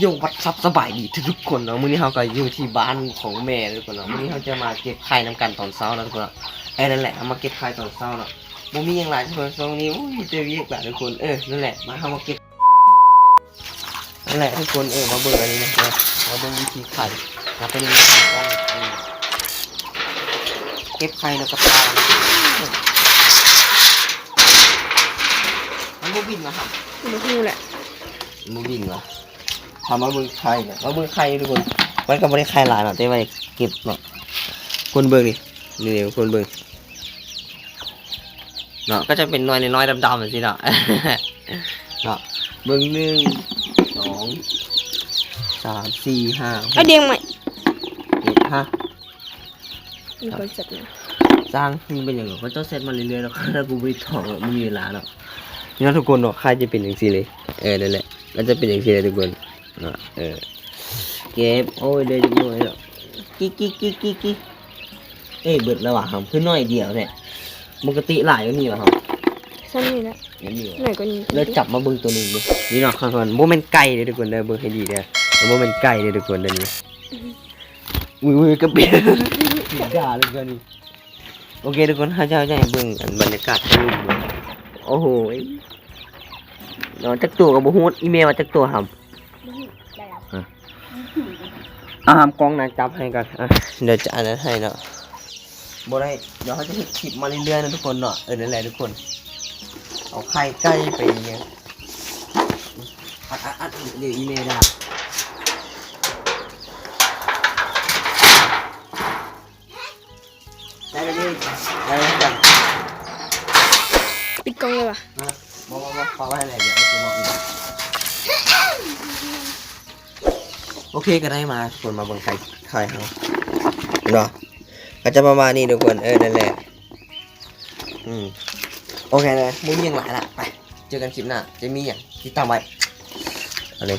โยงวัดซับสบายดีทุกๆคนเนาะมื้อนี้เราก็อยู่ที่บ้านของแม่ทุกคนเนาะมื้อนี้เราจะมาเก็บไข่น้ำกันตอนเช้านะทุกคนเนาะเอ้ยนั่นแหละเอามาเก็บไข่ตอนเช้าเนาะบ่มีหยังหลายทุกคนตรงนี้โอ้ยเจอเยอะกว่าทุกคนเออนั่นแหละมาเอามาเก็บนั่นแหละทุกคนเออมาเบิ่งอันนี้นะเออมาเบิ่งวิธีไข่นะเป็นวิธีการเออเก็บไข่แล้วก็ปลามันบ่บินนะครับบ่ฮู้แหละมูวิ่งเหรอ ทำมาเบิ่งไข่เนี่ยมาเบิ่งไข่ทุกคนมันก็ไม่ได้ไข่หลายหรอกแต่ว่าเก็บเนาะคนเบิ่งนี่นี่เดี๋ยวคนเบิ่งเนาะก็จะเป็นหน้อยน้อยๆดำๆแบบนี้เนาะเนาะเบิ่งหนึ่งสองสามสี่ห้าหไอ้กเดียงใหม่เจ็ดห้ามีคนจัดนะสร้างมันเป็นอย่างไรเขาเจ้าเซตมาเรื่อยๆแล้วถ้ากูไปถอดมันมีเวลาเนาะนี่นะทุกคนเนาะใครจะเป็นอย่างซี่เลย เออนั่นแหละแล้วจะเป็นอย่างซี่เลยทุกคนเนาะเออเก็บโอ้ยเดี๋ยวจะหน่อยเนาะกิ๊กกิ๊กกิ๊กกิ๊กกิ๊กเอ้ยเบิดแล้วว่ะครับคือน้อยเดียวเนี่ยปกติหลายก็มีว่ะครับซ้ำนี่แหละเห็นอยู่ไหนก็นี่แล้วจับมาเบิ่งตัวหนึงดูนี่เนาะครับโมเมนต์ไก่เลยทุกคนเด้อเบิ่งให้ดีเด้อโมเมนต์ไก่เลยทุกคนเด้อนี่อุ้ยอุ้ยกระเบียดผิดด่าเลยกันนี่โอเคทุกคนถ้าเจ้าจะให้เบิ่งอันบรรยากาศที่นี่โอ้โหยเนาะจักตัวกับบ่ฮู้อีเมลว่าจักตัวหำ อ่าหำกล้องนะจับให้ก่อนอะเดี๋ยวจะอันนั้นให้เนาะบ่ได้เดี๋ยวเขาจะเฮ็ดคลิปมาเรื่อยๆนะทุกคนเนาะเออนั่นแหละทุกคน เอาไข่ใกล้ไปเนี่ยอัดอัดอัดเดี๋ยวอีเมลได้ได้ไปดิได้ไปกันปิดกล้องเลยว่ะมาบอกบอกบอกฟังไว้อะไรเดี๋ยวเอาจะบอกอีก โอเคก็ได้มาคนมาเบิ่งไข่ไข่เขาเนาะก็จะประมาณนี้ทุกคนเออนั่นแหละอืมโอเคเลยมุ้งยังหลายละไป เจอกันคลิปหน้าจะมีอย่างที่ตามไว้อะไร